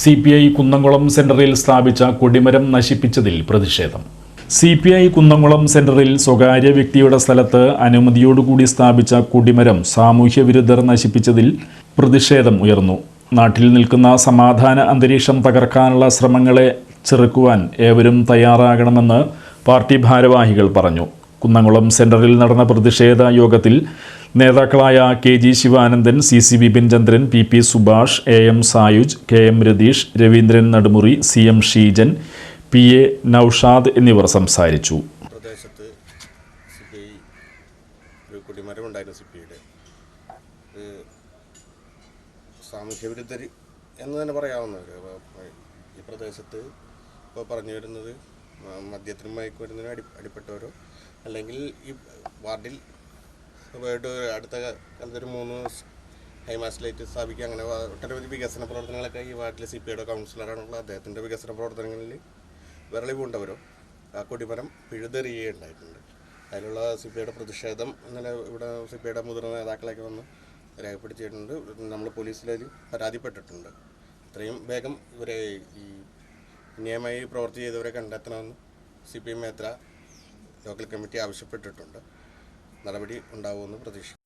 C P I Kunnamkulam സെന്ററിൽ സ്ഥാപിച്ച കൊടിമരം നശിപ്പിച്ചതിൽ പ്രതിഷേധം. സി പി ഐ കുന്നംകുളം സെന്ററിൽ സ്വകാര്യ വ്യക്തിയുടെ സ്ഥലത്ത് അനുമതിയോടുകൂടി സ്ഥാപിച്ച കൊടിമരം സാമൂഹ്യ വിരുദ്ധർ നശിപ്പിച്ചതിൽ പ്രതിഷേധം ഉയർന്നു. നാട്ടിൽ നിൽക്കുന്ന സമാധാന അന്തരീക്ഷം തകർക്കാനുള്ള ശ്രമങ്ങളെ ചെറുക്കുവാൻ ഏവരും തയ്യാറാകണമെന്ന് പാർട്ടി ഭാരവാഹികൾ പറഞ്ഞു. കുന്നംകുളം സെന്ററിൽ നടന്ന പ്രതിഷേധ യോഗത്തിൽ നേതാക്കളായ K G Sivanandan C C Bipin Chandran P P Subhash A M Sayuj K M Ratheesh Raveendran Nadumuri C M Sheejan P A Noushad എന്നിവർ സംസാരിച്ചു. പ്രദേശത്ത് സാമൂഹ്യ എന്ന് തന്നെ പറയാവുന്നത് ഈ പ്രദേശത്ത് ഇപ്പോൾ പറഞ്ഞു വരുന്നത് മദ്യത്തിനും മയക്കുമരുന്നിനും അടി അടിപ്പെട്ടവരോ? അല്ലെങ്കിൽ ഈ വാർഡിൽ പോയിട്ട് അടുത്ത കാലത്ത് ഒരു മൂന്ന് ഹൈമാസ്ലൈറ്റ് സ്ഥാപിക്കുക അങ്ങനെ ഒട്ടനവധി വികസന പ്രവർത്തനങ്ങളൊക്കെ ഈ വാർഡിലെ സി പി ഐയുടെ കൗൺസിലറാണുള്ള അദ്ദേഹത്തിന്റെ വികസന പ്രവർത്തനങ്ങളിൽ വിരളിവുണ്ടവരോ ആ കൊടിമരം പിഴുതെറിയുകയുണ്ടായിട്ടുണ്ട്. അതിലുള്ള സി പി ഐയുടെ പ്രതിഷേധം ഇന്നലെ ഇവിടെ സി പി ഐയുടെ മുതിർന്ന നേതാക്കളൊക്കെ വന്ന് രേഖപ്പെടുത്തിയിട്ടുണ്ട്. നമ്മൾ പോലീസിൽ പരാതിപ്പെട്ടിട്ടുണ്ട്. ഇത്രയും വേഗം ഇവരെ ഈ നിയമമായി പ്രവൃത്തി ചെയ്തവരെ കണ്ടെത്തണമെന്ന് C P M Methra local committee ആവശ്യപ്പെട്ടിട്ടുണ്ട്. നടപടി ഉണ്ടാവുമെന്ന് പ്രതീക്ഷിക്കുന്നു.